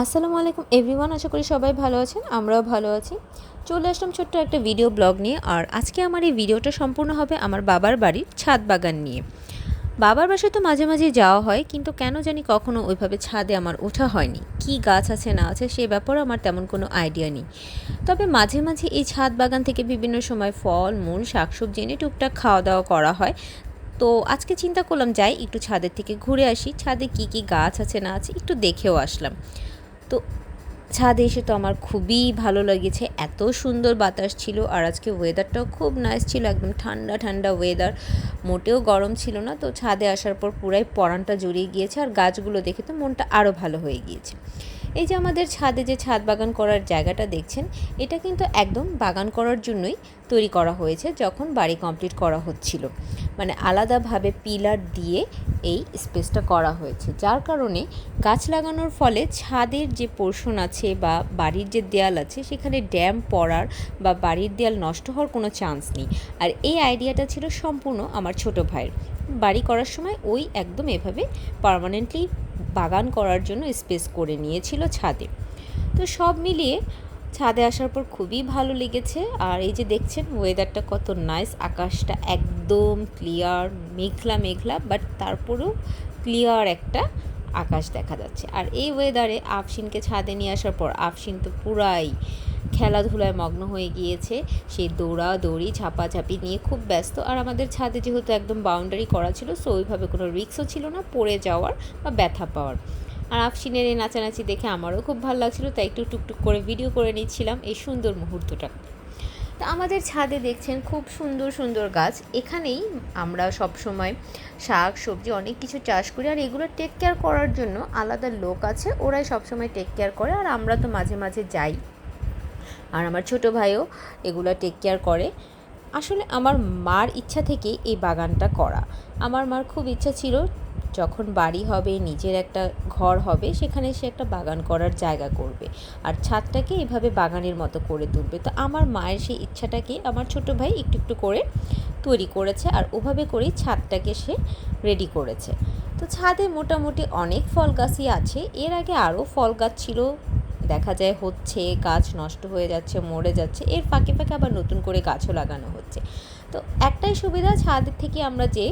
আসসালামু আলাইকুম এভরিওয়ান আশা করি সবাই ভালো আছেন, আমরাও ভালো আছি। চলে আসলাম ছোট্ট একটা ভিডিও ব্লগ নিয়ে, আর আজকে আমার এই ভিডিওটা সম্পূর্ণ হবে আমার বাবার বাড়ির ছাদ বাগান নিয়ে। বাবার বাসায় তো মাঝে মাঝে যাওয়া হয়, কিন্তু কেন জানি কখনো ওইভাবে ছাদে আমার ওঠা হয়নি। কি গাছ আছে, না আছে, সে ব্যাপারে আমার তেমন কোনো আইডিয়া নেই। তবে মাঝে মাঝে এই ছাদ বাগান থেকে বিভিন্ন সময় ফল, মূল, শাকসবজি এনে টুকটাক খাওয়া দাওয়া করা হয়। তো আজকে চিন্তা করলাম, যাই একটু ছাদের থেকে ঘুরে আসি, ছাদে কি কি গাছ আছে, না আছে, একটু দেখেও আসলাম। তো ছাদে এসে তো আমার খুবই ভালো লেগেছে। এত সুন্দর বাতাস ছিল আর আজকে ওয়েদারটাও খুব নাইস ছিল, একদম ঠান্ডা ঠান্ডা ওয়েদার মোটেও গরম ছিল না, তো ছাদে আসার পর পুরাই পরানটা জড়িয়ে গিয়েছে আর গাছগুলো দেখে তো মনটা আরও ভালো হয়ে গিয়েছে। এই যে আমাদের ছাদে যে ছাদ বাগান করার জায়গাটা দেখছেন, এটা কিন্তু একদম বাগান করার জন্যই তৈরি করা হয়েছে যখন বাড়ি কমপ্লিট করা হচ্ছিল। মানে আলাদাভাবে পিলার দিয়ে এই স্পেসটা করা হয়েছে। যার কারণে গাছ লাগানোর ফলে ছাদের যে পোর্শন আছে বা বাড়ির যে দেয়াল আছে, সেখানে ড্যাম পড়ার বা বাড়ির দেয়াল নষ্ট হওয়ার কোনো চান্স নেই। আর এই আইডিয়াটা ছিল সম্পূর্ণ আমার ছোট ভাইয়ের। বাড়ি করার সময় ওই একদম এভাবে পারমানেন্টলি বাগান করার জন্য স্পেস করে নিয়েছিল ছাদে। তো সব মিলিয়ে ছাদে আসার পর খুবই ভালো লেগেছে। আর এই যে দেখছেন ওয়েদারটা কত নাইস আকাশটা একদম ক্লিয়ার মেঘলা মেঘলা বাট তারপরেও ক্লিয়ার একটা আকাশ দেখা যাচ্ছে। আর এই ওয়েদারে আফসিনকে ছাদে নিয়ে আসার পর আফসিন তো পুরাই খেলাধুলায় মগ্ন হয়ে গিয়েছে। সেই দৌড়া দৌড়ি ঝাপাঝাপি নিয়ে খুব ব্যস্ত। আর আমাদের ছাদে যেহেতু একদম বাউন্ডারি করা ছিল সো ওইভাবে কোনো রিক্সও ছিল না পড়ে যাওয়ার বা ব্যথা পাওয়ার। আর আফসিনের এই নাচানাচি দেখে আমারও খুব ভালো লাগছিল, তাই একটু টুকটুক করে ভিডিও করে নিচ্ছিলাম এই সুন্দর মুহূর্তটা। তো আমাদের ছাদে দেখছেন খুব সুন্দর সুন্দর গাছ। এখানেই আমরা সব সময় শাক, সবজি অনেক কিছু চাষ করি আর এগুলো টেক কেয়ার করার জন্য আলাদা লোক আছে, ওরাই সবসময় টেক কেয়ার করে আর আমরা তো মাঝে মাঝে যাই। আর আমার ছোটো ভাইও এগুলো টেক কেয়ার করে। আসলে আমার মার ইচ্ছা থেকে এই বাগানটা করা। আমার মার খুব ইচ্ছা ছিল যখন বাড়ি হবে, নিজের একটা ঘর হবে, সেখানে সে একটা বাগান করার জায়গা করবে। আর ছাদটাকে এভাবে বাগানের মতো করে তুলবে। তো আমার মায়ের সেই ইচ্ছাটাকে আমার ছোট ভাই একটু একটু করে তৈরি করেছে আর ওভাবে করেই ছাদটাকে সে রেডি করেছে। তো ছাদে মোটামুটি অনেক ফল গাছই আছে। এর আগে আরও ফল গাছ ছিল। দেখা যায় হচ্ছে গাছ নষ্ট হয়ে যাচ্ছে, মরে যাচ্ছে। এর ফাঁকে ফাঁকে আবার নতুন করে গাছও লাগানো হচ্ছে। তো একটাই সুবিধা ছাদের থেকে আমরা যে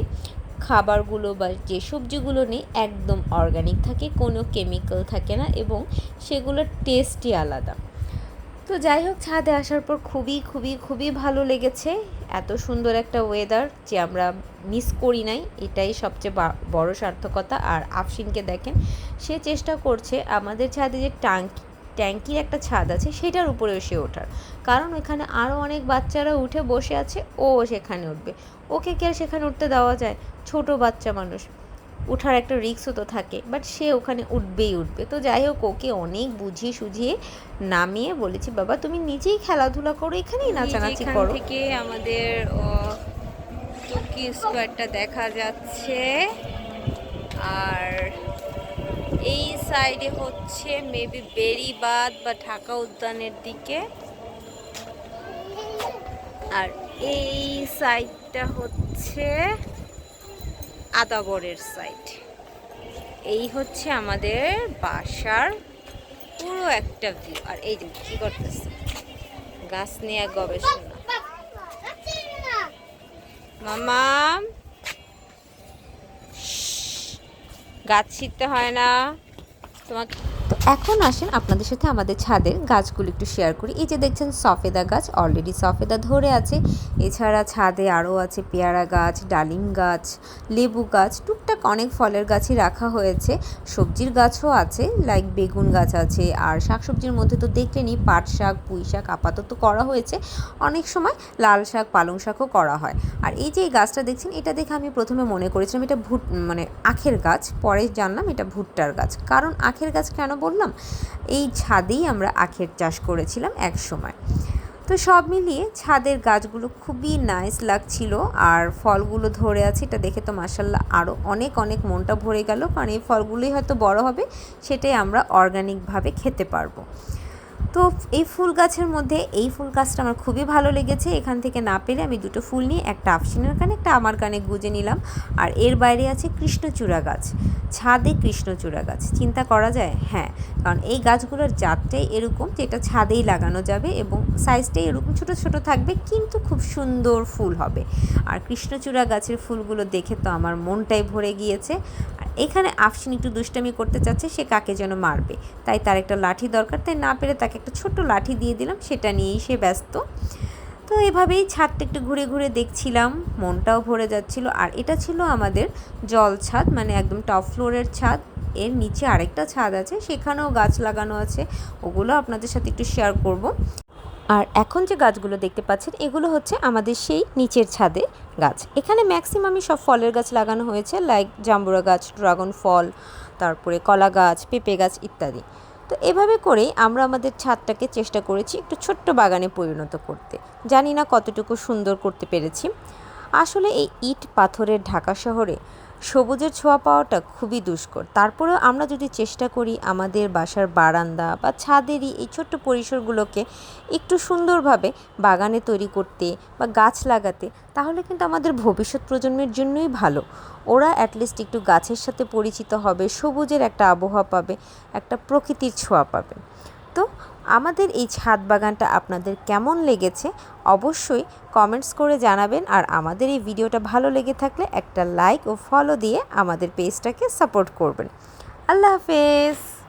খাবারগুলো বা যে সবজিগুলো নিই, একদম অর্গানিক থাকে, কোনো কেমিক্যাল থাকে না এবং সেগুলোর টেস্টই আলাদা। তো যাই হোক, ছাদে আসার পর খুবই খুবই খুবই ভালো লেগেছে। এত সুন্দর একটা ওয়েদার যে আমরা মিস করি নাই, এটাই সবচেয়ে বড় সার্থকতা। আর আফসিনকে দেখেন, সে চেষ্টা করছে আমাদের ছাদে যে টাঙ্কি ট্যাঙ্কির একটা ছাদ আছে সেটার উপরে এসে ওঠার। কারণ ওখানে আরও অনেক বাচ্চারা উঠে বসে আছে ও সেখানে উঠবে। ওকে কে আর সেখানে উঠতে দেওয়া যায়? ছোট বাচ্চা মানুষ। ওঠার একটা রিক্সও তো থাকে বাট সে ওখানে উঠবেই উঠবে। তো যাই হোক ওকে অনেক বুঝিয়ে সুঝিয়ে নামিয়ে বলেছি বাবা তুমি নিজেই খেলাধুলা করো এখানেই নাচানাচি করো। থেকে আমাদের স্কোয়ারটা দেখা যাচ্ছে। আর এই সাইডে হচ্ছে মেবি বেরিবাদ বা ঢাকা উদ্যানের দিকে। আর এই সাইডটা হচ্ছে আদাবরের সাইড এই হচ্ছে আমাদের বাসার পুরো একটা ভিউ আর এই যে কি করতেছে? গাছ নিয়ে গবেষণা। মামাম গাছ ছিঁড়তে হয় না। তোমাকে তো এখন আসেন আপনাদের সাথে আমাদের ছাদের গাছগুলো একটু শেয়ার করি। এই যে দেখছেন সফেদা গাছ অলরেডি সফেদা ধরে আছে। এছাড়া ছাদে আরও আছে পেয়ারা গাছ, ডালিম গাছ, লেবু গাছ, টুকটাক অনেক ফলের গাছই রাখা হয়েছে। সবজির গাছও আছে লাইক বেগুন গাছ আছে, আর শাকসবজির মধ্যে তো দেখলেনি পাট শাক, পুঁই শাক আপাতত করা হয়েছে। অনেক সময় লাল শাক, পালং শাকও করা হয়। আর এই যে এই গাছটা দেখছেন, এটা দেখে আমি প্রথমে মনে করেছিলাম এটা ভুট মানে আখের গাছ, পরে জানলাম এটা ভুট্টার গাছ। কারণ আখের গাছ কেন বললাম এই ছাদেই আমরা আখের চাষ করেছিলাম এক সময়। তো সব মিলিয়ে ছাদের গাছগুলো খুবই নাইস লাগছিল আর ফলগুলো ধরে আছে, এটা দেখে তো মাসাল্লাহ আরও অনেক অনেক মনটা ভরে গেল। কারণ এই ফলগুলোই হয়তো বড় হবে, সেটাই আমরা অর্গানিকভাবে খেতে পারব। তো এই ফুল গাছের মধ্যে এই ফুল গাছটা আমার খুবই ভালো লেগেছে। এখান থেকে না পেরে আমি দুটো ফুল নিয়ে একটা আফসিনের কানে, একটা আমার কানে গুজে নিলাম। আর এর বাইরে আছে কৃষ্ণচূড়া গাছ। ছাদে কৃষ্ণচূড়া গাছ। চিন্তা করা যায়? হ্যাঁ। কারণ এই গাছগুলোর জাতটাই এরকম যেটা ছাদেই লাগানো যাবে এবং সাইজটাই এরকম ছোট ছোট থাকবে, কিন্তু খুব সুন্দর ফুল হবে। আর কৃষ্ণচূড়া গাছের ফুলগুলো দেখে তো আমার মনটাই ভরে গিয়েছে। আর এখানে আফসিন একটু দুষ্টামি করতে চাচ্ছে, সে কাকে যেন মারবে? তাই তার একটা লাঠি দরকার, তাই না পেরে তাকে একটা ছোট্ট লাঠি দিয়ে দিলাম, সেটা নিয়েই সে ব্যস্ত। তো এভাবেই ছাদটা একটু ঘুরে ঘুরে দেখছিলাম, মনটাও ভরে যাচ্ছিল। আর এটা ছিল আমাদের জল ছাদ মানে একদম টপ ফ্লোরের ছাদ। এর নিচে আরেকটা ছাদ আছে, সেখানেও গাছ লাগানো আছে। ওগুলো আপনাদের সাথে একটু শেয়ার করব। আর এখন যে গাছগুলো দেখতে পাচ্ছেন, এগুলো হচ্ছে আমাদের সেই নিচের ছাদে গাছ। এখানে ম্যাক্সিমামই সব ফলের গাছ লাগানো হয়েছে লাইক জাম্বুরা গাছ, ড্রাগন ফল, তারপরে কলা গাছ, পেঁপে গাছ ইত্যাদি। তো এভাবে করেই আমরা আমাদের ছাদটাকে চেষ্টা করেছি একটু ছোট্ট বাগানে পরিণত করতে। জানি না কতটুকু সুন্দর করতে পেরেছি। আসলে এই ইট পাথরের ঢাকা শহরে সবুজের ছোঁয়া পাওয়াটা খুবই দুষ্কর। তারপরেও আমরা যদি চেষ্টা করি আমাদের বাসার বারান্দা বা ছাদেরই এই ছোট্ট পরিসরগুলোকে একটু সুন্দরভাবে বাগানে তৈরি করতে বা গাছ লাগাতে, তাহলে কিন্তু আমাদের ভবিষ্যৎ প্রজন্মের জন্যই ভালো। ওরা অ্যাটলিস্ট একটু গাছের সাথে পরিচিত হবে, সবুজের একটা আবহাওয়া পাবে, একটা প্রকৃতির ছোঁয়া পাবে। তো আমাদের এই ছাদ বাগানটা আপনাদের কেমন লেগেছে অবশ্যই কমেন্টস করে জানাবেন আর আমাদের এই ভিডিওটা ভালো লেগে থাকলে একটা লাইক ও ফলো দিয়ে আমাদের পেজটাকে সাপোর্ট করবেন। আল্লাহ হাফেজ।